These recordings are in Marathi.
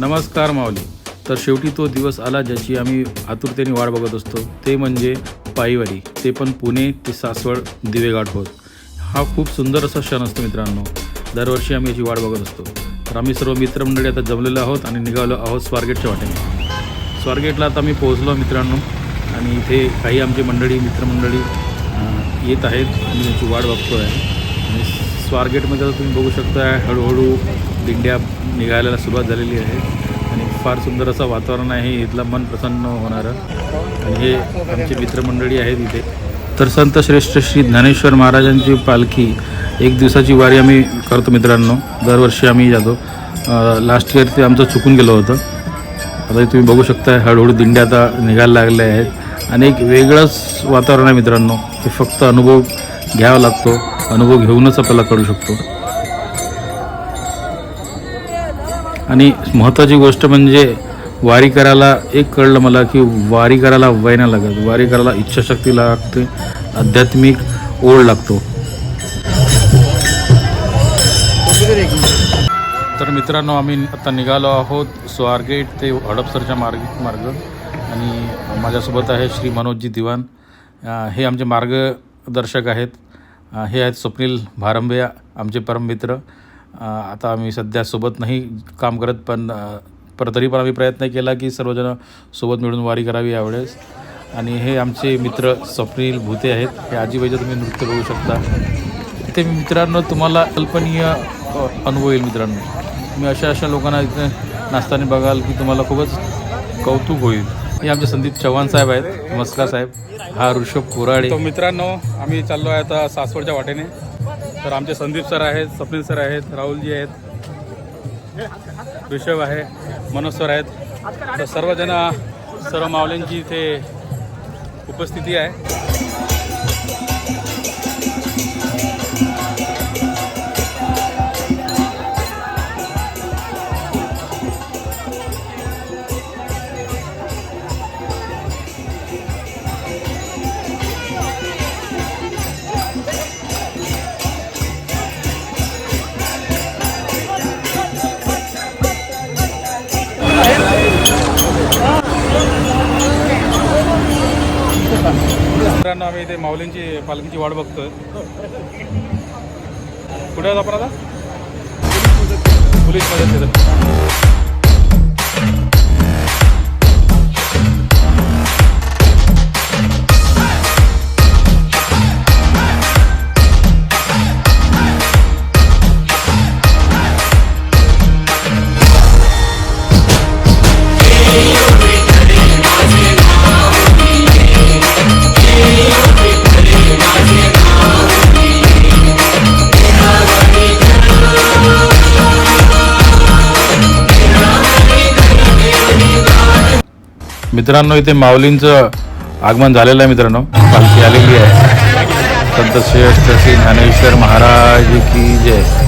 नमस्कार माऊली. तर शेवटी तो दिवस आला ज्याची आम्ही आतुरतेने वाट बघत असतो. ते म्हणजे पायीवारी. ते पण पुणे ते सासवड दिवेघाट होत. हा खूप सुंदर असा क्षण असतो मित्रांनो. दरवर्षी आम्ही याची वाट बघत असतो. तर आम्ही सर्व मित्रमंडळी आता जमलेलो आहोत आणि निघालो आहोत स्वारगेटच्या वाटेने. स्वारगेटला आता आम्ही पोहोचलो मित्रांनो. आणि इथे काही आमची मंडळी मित्रमंडळी येत आहेत. आम्ही त्यांची वाट बघतो आहे आणि स्वारगेटमध्ये तुम्ही बघू शकता हळूहळू दिंड्या निघायला सुरुवात झालेली आहे. आणि फार सुंदर असं वातावरण आहे. इथलं मन प्रसन्न होणारं. आणि हे आमची मित्रमंडळी आहेत इथे. तर संत श्रेष्ठ श्री ज्ञानेश्वर महाराजांची पालखी एक दिवसाची वारी आम्ही करतो मित्रांनो. दरवर्षी आम्ही जातो. लास्ट इयर ते आमचं चुकून गेलं होतं. आता तुम्ही बघू शकता हळूहळू दिंड्या आता निघायला लागल्या आहेत. आणि एक वेगळंच वातावरण आहे मित्रांनो. ते फक्त अनुभव घ्यावा लागतो. अनुभव घेऊनच आपल्याला कळू शकतो. आणि महत्त्वाची गोष्ट म्हणजे वारी करायला एक कळलं मला की वारी करायला वय नाही लागत. वारी करायला इच्छाशक्ती लागते. आध्यात्मिक ओढ लागतो. तर मित्रांनो आम्ही आता निघालो आहोत स्वारगेट ते हडपसरच्या मार्ग मार्ग. आणि माझ्यासोबत आहे श्री मनोजजी दिवान. हे आमचे मार्गदर्शक आहेत. हे आहेत स्वप्नील भारंभया आमचे परममित्र. आता आम्ही सध्या सोबत नाही काम करत पण पर तरी पण आम्ही प्रयत्न केला की सर्वजण सोबत मिळून वारी करावी यावेळेस. आणि हे आमचे मित्र स्वप्नील भूते आहेत. हे आजीबाईचं तुम्ही नृत्य बघू शकता. ते मित्रांनो तुम्हाला कल्पनीय अनुभव येईल मित्रांनो. तुम्ही अशा अशा लोकांना इथे नाचताना बघाल की तुम्हाला खूपच कौतुक होईल. हे आमचे संदीप चव्हाण साहेब आहेत. नमस्कार साहेब. हा ऋषभ कोराडे. मित्रांनो आम्ही चाललो आहे आता सासवडच्या वाटेने. तर आमचे संदीप सर आहेत स्वप्नील सर आहेत राहुलजी आहेत ऋषभ आहे मनोज सर आहेत. तर सर्वजण सर्व माऊलींची इथे उपस्थिती आहे. मित्रांनो आम्ही इथे माऊलींची पालखीची वाट बघतोय. कुठे आहोत आपण आता? पोलीस मदत मित्रांनो इथे माऊलींचं आगमन झालेलं आहे मित्रांनो. पालखी आलेली आहे. संत श्रेष्ठ श्री ज्ञानेश्वर महाराज की जय.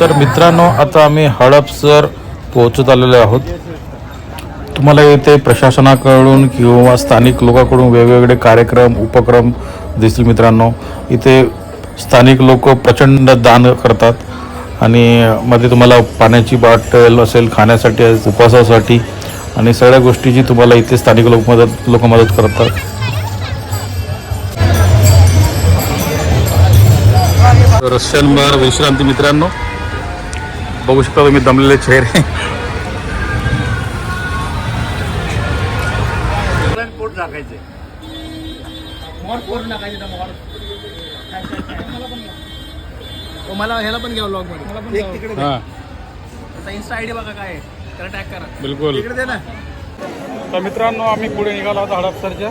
तर मित्रांनो आता आम्ही हडपसर पोहोचत आलेलो आहोत. तुम्हाला येथे प्रशासनाकडून किंवा स्थानिक लोकांकडून वेगवेगळे कार्यक्रम उपक्रम दिसतील मित्रांनो. इथे स्थानिक लोक प्रचंड दान करतात आणि मध्ये तुम्हाला पाण्याची बाटल असेल खाण्यासाठी उपवासासाठी आणि सगळ्या गोष्टीची तुम्हाला इथे स्थानिक लोक मदत लोक मदत करतात. रशियन बार विश्रांती मित्रांनो. बघू शकता तुम्ही दमलेले चेहरे. पोट टाकायचे मला ह्याला पण घ्या मध्ये. तिकडे हा. इन्स्टा आयडी बघा काय आहे. त्याला टॅग करा. बिलकुल. तिकडे दे ना. तर मित्रांनो आम्ही पुढे निघालो होतो हडपसरच्या.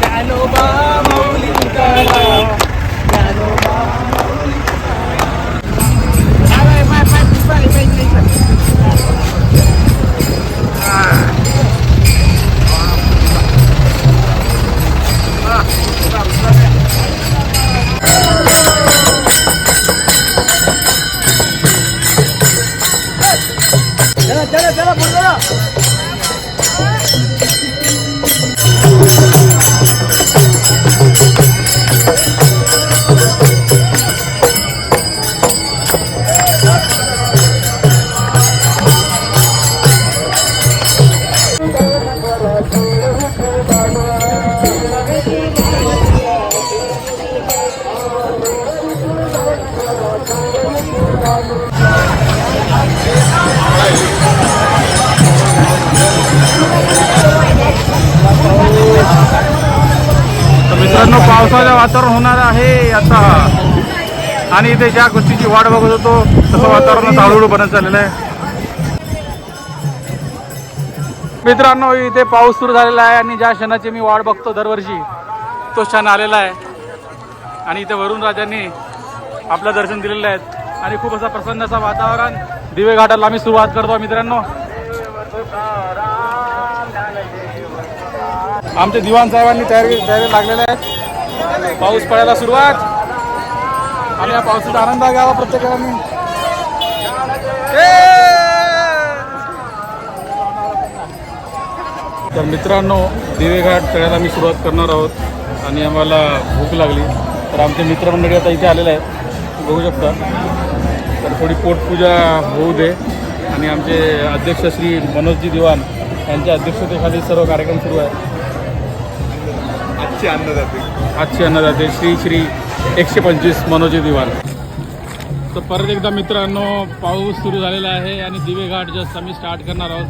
ज्ञानोबा माऊली चला चला चला पुढे चला तर मित्रांनो पावसाचं वातावरण होणार आहे आता. आणि इथे ज्या गोष्टीची वाट बघत होतो तसं वातावरण हळूहळू बनत चाललेलं आहे. मित्रांनो इथे पाऊस सुरू झालेला आहे आणि ज्या क्षणाची मी वाट बघतो दरवर्षी तो क्षण आलेला आहे. आणि इथे वरुण राजांनी आपलं दर्शन दिलेलं आहे. आणि खूप असं प्रसन्न असं वातावरण. दिवे घाटाला आम्ही सुरुवात करतो मित्रांनो. आमच्या दिवाण साहेबांनी तयारी तयारी लागलेल्या आहेत. पाऊस पडायला सुरुवात. आणि या पावसाचा आनंद घ्यावा प्रत्येकाने. तर मित्रांनो दिवेघाट चढायला आम्ही सुरुवात करणार आहोत. आणि आम्हाला भूक लागली. तर आमचे मित्रमंडळी आता इथे आलेले आहेत. बघू शकता. तर थोडी पोटपूजा होऊ दे. आणि आमचे अध्यक्ष श्री मनोजजी दिवाण यांच्या अध्यक्षतेखाली सर्व कार्यक्रम सुरू आहे आजचे अन्नदाते. आजचे अन्नदाते श्री श्री एकशे पंचवीस मनोजी दिवाण तर परत एकदा मित्रांनो पाऊस सुरू झालेला आहे आणि दिवे घाट जस्ट आम्ही स्टार्ट करणार आहोत.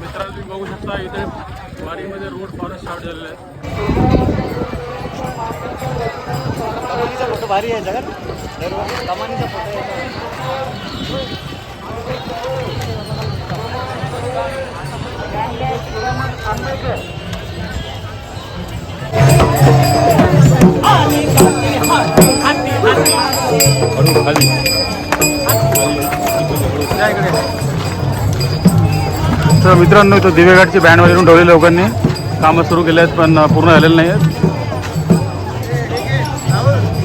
मित्रांनो तुम्ही बघू शकता इथे वाडीमध्ये रोड फारच स्टार्ट झालेला आहे भारी आहे. तर मित्रांनो इथं दिवेघाटची बँड वगैरे ठेवले लोकांनी. कामं सुरू केले आहेत पण पूर्ण झालेलं नाही आहेत.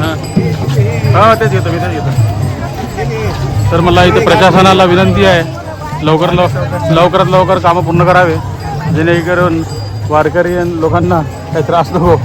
हां. हां तेच घेतो मी तेच घेतो. तर मला इथं प्रशासनाला विनंती आहे लवकर लवकरात लवकर कामं पूर्ण करावे. जेणेकरून वारकरी लोकांना काही त्रास नको.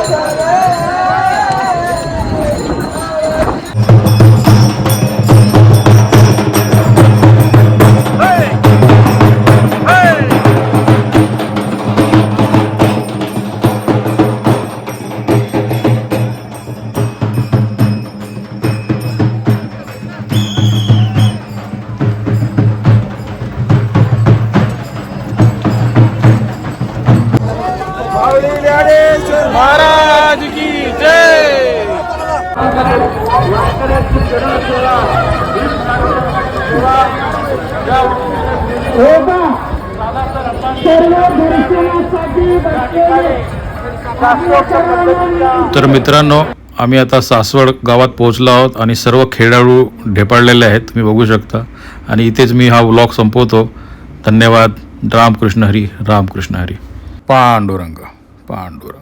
Yeah. तर मित्रांनो आम्ही आता सासवड गावात पोहोचलो आहोत आणि सर्व खेळाडू ढेपाळलेले आहेत. तुम्ही बघू शकता. आणि इथेच मी हा व्लॉग संपवतो. धन्यवाद. रामकृष्ण हरी रामकृष्ण हरी. पांडुरंग पांडुरंग.